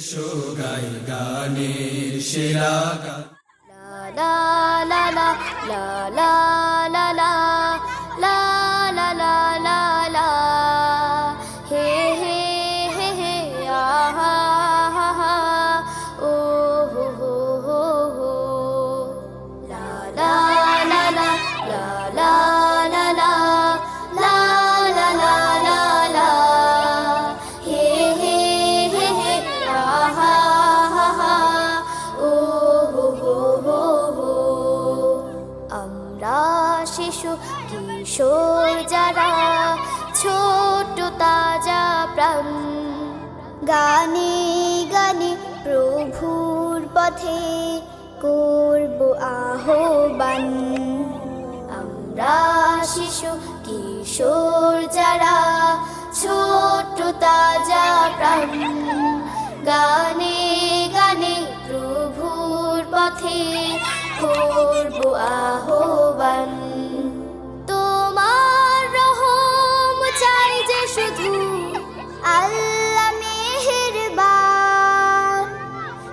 এসো গাই গানের সেরা গান লা লা লা লা লা। কিশোর যারা ছোট তাজা প্রাণ। গানে গানে প্রভুর পথে করব আহ্বান। আমরা শিশু, কিশোর যারা ছোট তাজা প্রাণ। গানে গানে প্রভুর পথে করব আহ্বান।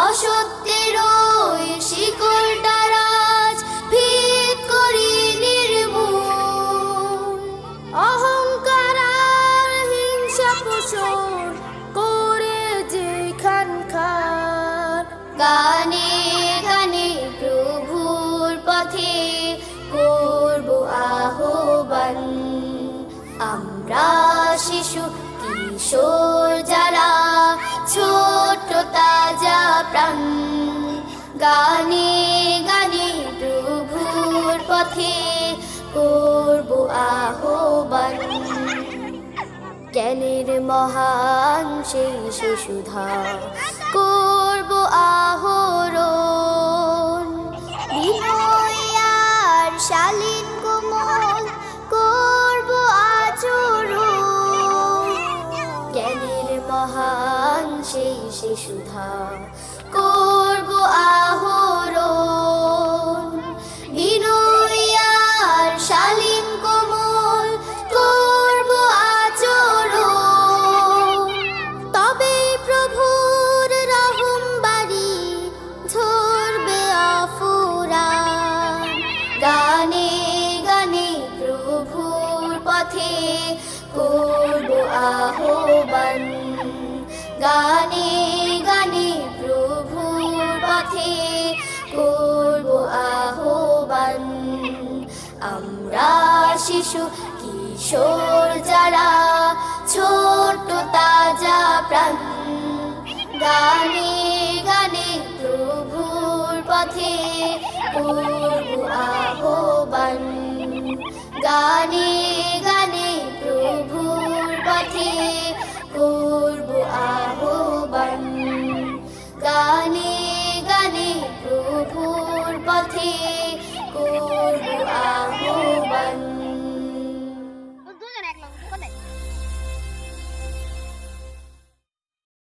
অসত্যের তারাজ ভিত করি হিংসা করে যেখান খান গানে গানে প্রভুর পথে করব আহ্বান। আমরা শিশু কিশোর পথে করব আহ্বান। জ্ঞানের মহান সেই শিশুধা। করব আহরণ। বিনয় আর শালীন কোমল করব আচরণ। জ্ঞানের মহান সেই শিশুধা। করব আহ্বান। গানে গানে প্রভুর পথে করব আহ্বান। আমরা শিশু, কিশোর যারা, ছোট তাজা প্রাণ। গানে গানে প্রভুর পথে করব আহ্বান। গানে